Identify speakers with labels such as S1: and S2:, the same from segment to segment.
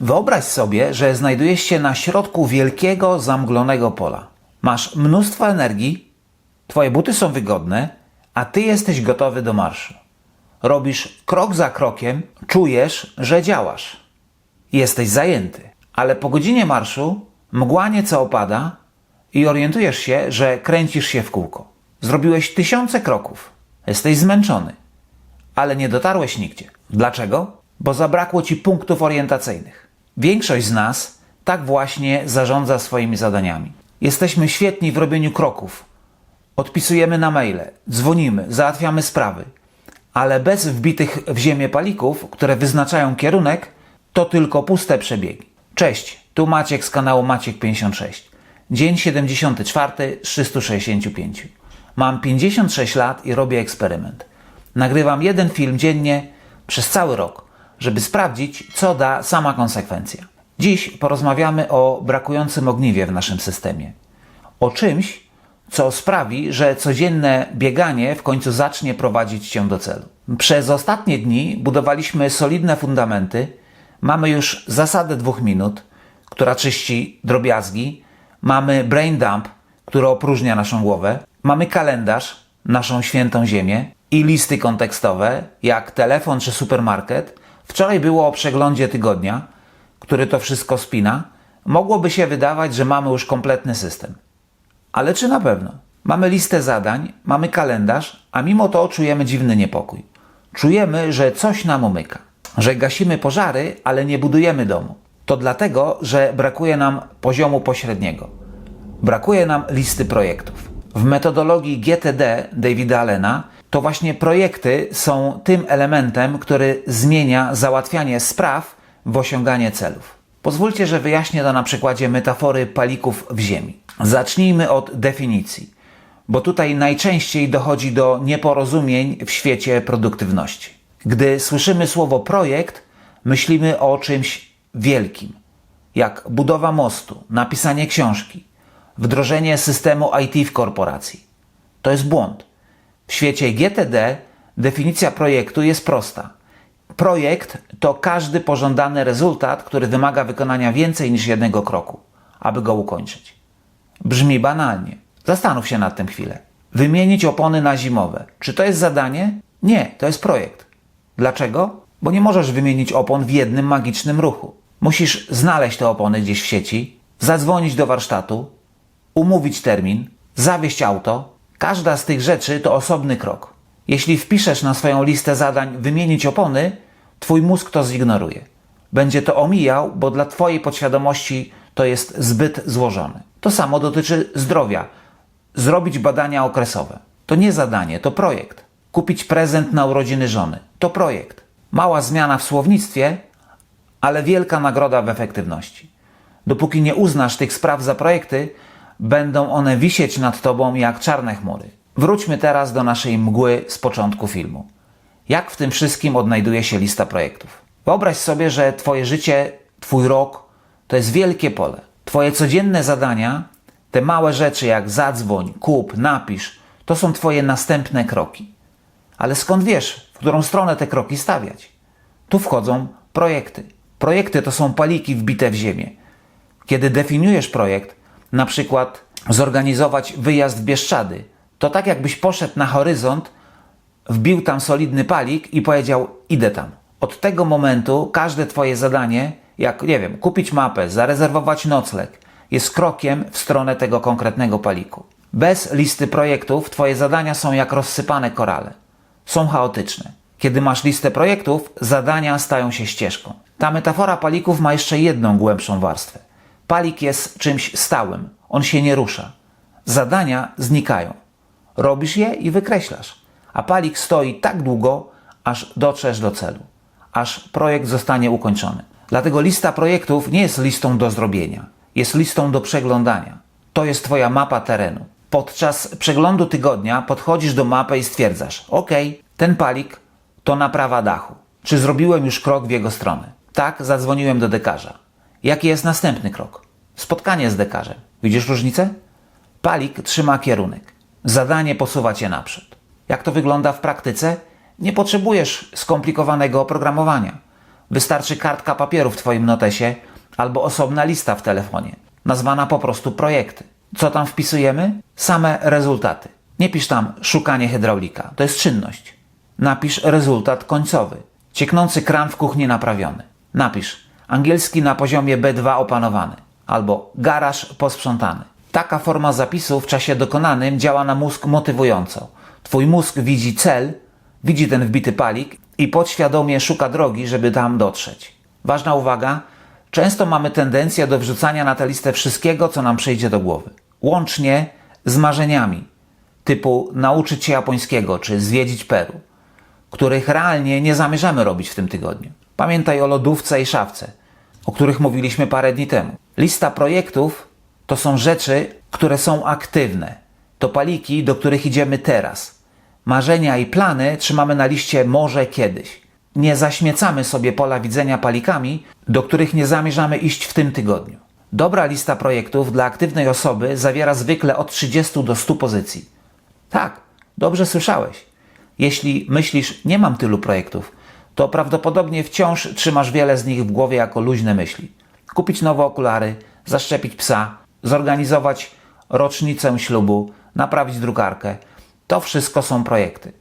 S1: Wyobraź sobie, że znajdujesz się na środku wielkiego, zamglonego pola. Masz mnóstwo energii, twoje buty są wygodne, a ty jesteś gotowy do marszu. Robisz krok za krokiem, czujesz, że działasz. Jesteś zajęty, ale po godzinie marszu mgła nieco opada i orientujesz się, że kręcisz się w kółko. Zrobiłeś tysiące kroków. Jesteś zmęczony, ale nie dotarłeś nigdzie. Dlaczego? Bo zabrakło ci punktów orientacyjnych. Większość z nas tak właśnie zarządza swoimi zadaniami. Jesteśmy świetni w robieniu kroków. Odpisujemy na maile, dzwonimy, załatwiamy sprawy, ale bez wbitych w ziemię palików, które wyznaczają kierunek, to tylko puste przebiegi. Cześć, tu Maciek z kanału Maciek56. Dzień 74 z 365. Mam 56 lat i robię eksperyment. Nagrywam jeden film dziennie przez cały rok, żeby sprawdzić, co da sama konsekwencja. Dziś porozmawiamy o brakującym ogniwie w naszym systemie. O czymś, co sprawi, że codzienne bieganie w końcu zacznie prowadzić cię do celu. Przez ostatnie dni budowaliśmy solidne fundamenty. Mamy już zasadę dwóch minut, która czyści drobiazgi. Mamy brain dump, który opróżnia naszą głowę. Mamy kalendarz, naszą świętą ziemię i listy kontekstowe, jak telefon czy supermarket. Wczoraj było o przeglądzie tygodnia, który to wszystko spina. Mogłoby się wydawać, że mamy już kompletny system. Ale czy na pewno? Mamy listę zadań, mamy kalendarz, a mimo to czujemy dziwny niepokój. Czujemy, że coś nam umyka, że gasimy pożary, ale nie budujemy domu. To dlatego, że brakuje nam poziomu pośredniego. Brakuje nam listy projektów. W metodologii GTD Davida Allena to właśnie projekty są tym elementem, który zmienia załatwianie spraw w osiąganie celów. Pozwólcie, że wyjaśnię to na przykładzie metafory palików w ziemi. Zacznijmy od definicji, bo tutaj najczęściej dochodzi do nieporozumień w świecie produktywności. Gdy słyszymy słowo projekt, myślimy o czymś wielkim, jak budowa mostu, napisanie książki, wdrożenie systemu IT w korporacji. To jest błąd. W świecie GTD definicja projektu jest prosta. Projekt to każdy pożądany rezultat, który wymaga wykonania więcej niż jednego kroku, aby go ukończyć. Brzmi banalnie. Zastanów się nad tym chwilę. Wymienić opony na zimowe. Czy to jest zadanie? Nie, to jest projekt. Dlaczego? Bo nie możesz wymienić opon w jednym magicznym ruchu. Musisz znaleźć te opony gdzieś w sieci, zadzwonić do warsztatu, umówić termin, zawieźć auto. Każda z tych rzeczy to osobny krok. Jeśli wpiszesz na swoją listę zadań wymienić opony, twój mózg to zignoruje. Będzie to omijał, bo dla twojej podświadomości to jest zbyt złożone. To samo dotyczy zdrowia. Zrobić badania okresowe. To nie zadanie, to projekt. Kupić prezent na urodziny żony. To projekt. Mała zmiana w słownictwie, ale wielka nagroda w efektywności. Dopóki nie uznasz tych spraw za projekty, będą one wisieć nad tobą jak czarne chmury. Wróćmy teraz do naszej mgły z początku filmu. Jak w tym wszystkim odnajduje się lista projektów? Wyobraź sobie, że Twoje życie, Twój rok to jest wielkie pole. Twoje codzienne zadania, te małe rzeczy jak zadzwoń, kup, napisz, to są Twoje następne kroki. Ale skąd wiesz, w którą stronę te kroki stawiać? Tu wchodzą projekty. Projekty to są paliki wbite w ziemię. Kiedy definiujesz projekt, na przykład zorganizować wyjazd w Bieszczady, to tak jakbyś poszedł na horyzont, wbił tam solidny palik i powiedział: Idę tam. Od tego momentu każde Twoje zadanie, jak nie wiem, kupić mapę, zarezerwować nocleg, jest krokiem w stronę tego konkretnego paliku. Bez listy projektów Twoje zadania są jak rozsypane korale. Są chaotyczne. Kiedy masz listę projektów, zadania stają się ścieżką. Ta metafora palików ma jeszcze jedną głębszą warstwę. Palik jest czymś stałym, on się nie rusza. Zadania znikają. Robisz je i wykreślasz, a palik stoi tak długo, aż dotrzesz do celu, aż projekt zostanie ukończony. Dlatego lista projektów nie jest listą do zrobienia, jest listą do przeglądania. To jest Twoja mapa terenu. Podczas przeglądu tygodnia podchodzisz do mapy i stwierdzasz: OK, ten palik to naprawa dachu. Czy zrobiłem już krok w jego stronę? Tak, zadzwoniłem do dekarza. Jaki jest następny krok? Spotkanie z dekarzem. Widzisz różnicę? Palik trzyma kierunek. Zadanie posuwa cię naprzód. Jak to wygląda w praktyce? Nie potrzebujesz skomplikowanego oprogramowania. Wystarczy kartka papieru w Twoim notesie albo osobna lista w telefonie, nazwana po prostu projekty. Co tam wpisujemy? Same rezultaty. Nie pisz tam szukanie hydraulika, to jest czynność. Napisz rezultat końcowy. Cieknący kran w kuchni naprawiony. Napisz angielski na poziomie B2 opanowany albo garaż posprzątany. Taka forma zapisu w czasie dokonanym działa na mózg motywująco. Twój mózg widzi cel, widzi ten wbity palik i podświadomie szuka drogi, żeby tam dotrzeć. Ważna uwaga, często mamy tendencję do wrzucania na tę listę wszystkiego, co nam przyjdzie do głowy. Łącznie z marzeniami, typu nauczyć się japońskiego czy zwiedzić Peru, których realnie nie zamierzamy robić w tym tygodniu. Pamiętaj o lodówce i szafce, o których mówiliśmy parę dni temu. Lista projektów to są rzeczy, które są aktywne. To paliki, do których idziemy teraz. Marzenia i plany trzymamy na liście może kiedyś. Nie zaśmiecamy sobie pola widzenia palikami, do których nie zamierzamy iść w tym tygodniu. Dobra lista projektów dla aktywnej osoby zawiera zwykle od 30 do 100 pozycji. Tak, dobrze słyszałeś. Jeśli myślisz, nie mam tylu projektów, to prawdopodobnie wciąż trzymasz wiele z nich w głowie jako luźne myśli. Kupić nowe okulary, zaszczepić psa, zorganizować rocznicę ślubu, naprawić drukarkę. To wszystko są projekty.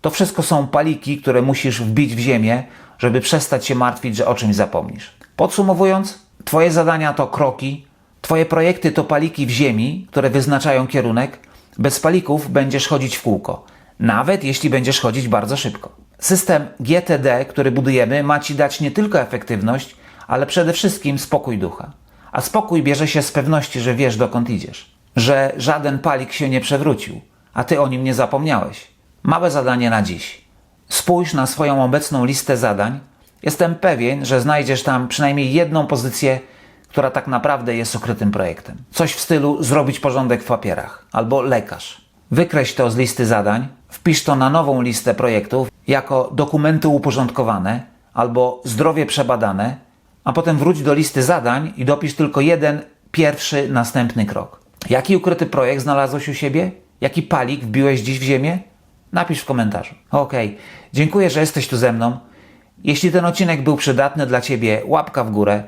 S1: To wszystko są paliki, które musisz wbić w ziemię, żeby przestać się martwić, że o czymś zapomnisz. Podsumowując, Twoje zadania to kroki, Twoje projekty to paliki w ziemi, które wyznaczają kierunek. Bez palików będziesz chodzić w kółko, nawet jeśli będziesz chodzić bardzo szybko. System GTD, który budujemy, ma Ci dać nie tylko efektywność, ale przede wszystkim spokój ducha. A spokój bierze się z pewności, że wiesz dokąd idziesz, że żaden palik się nie przewrócił, a Ty o nim nie zapomniałeś. Małe zadanie na dziś. Spójrz na swoją obecną listę zadań. Jestem pewien, że znajdziesz tam przynajmniej jedną pozycję, która tak naprawdę jest ukrytym projektem. Coś w stylu zrobić porządek w papierach albo lekarz. Wykreśl to z listy zadań, wpisz to na nową listę projektów jako dokumenty uporządkowane albo zdrowie przebadane, a potem wróć do listy zadań i dopisz tylko jeden pierwszy, następny krok. Jaki ukryty projekt znalazłeś u siebie? Jaki palik wbiłeś dziś w ziemię? Napisz w komentarzu. Okej, dziękuję, że jesteś tu ze mną. Jeśli ten odcinek był przydatny dla Ciebie, łapka w górę.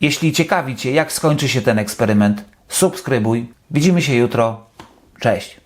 S1: Jeśli ciekawi Cię, jak skończy się ten eksperyment, subskrybuj. Widzimy się jutro. Cześć.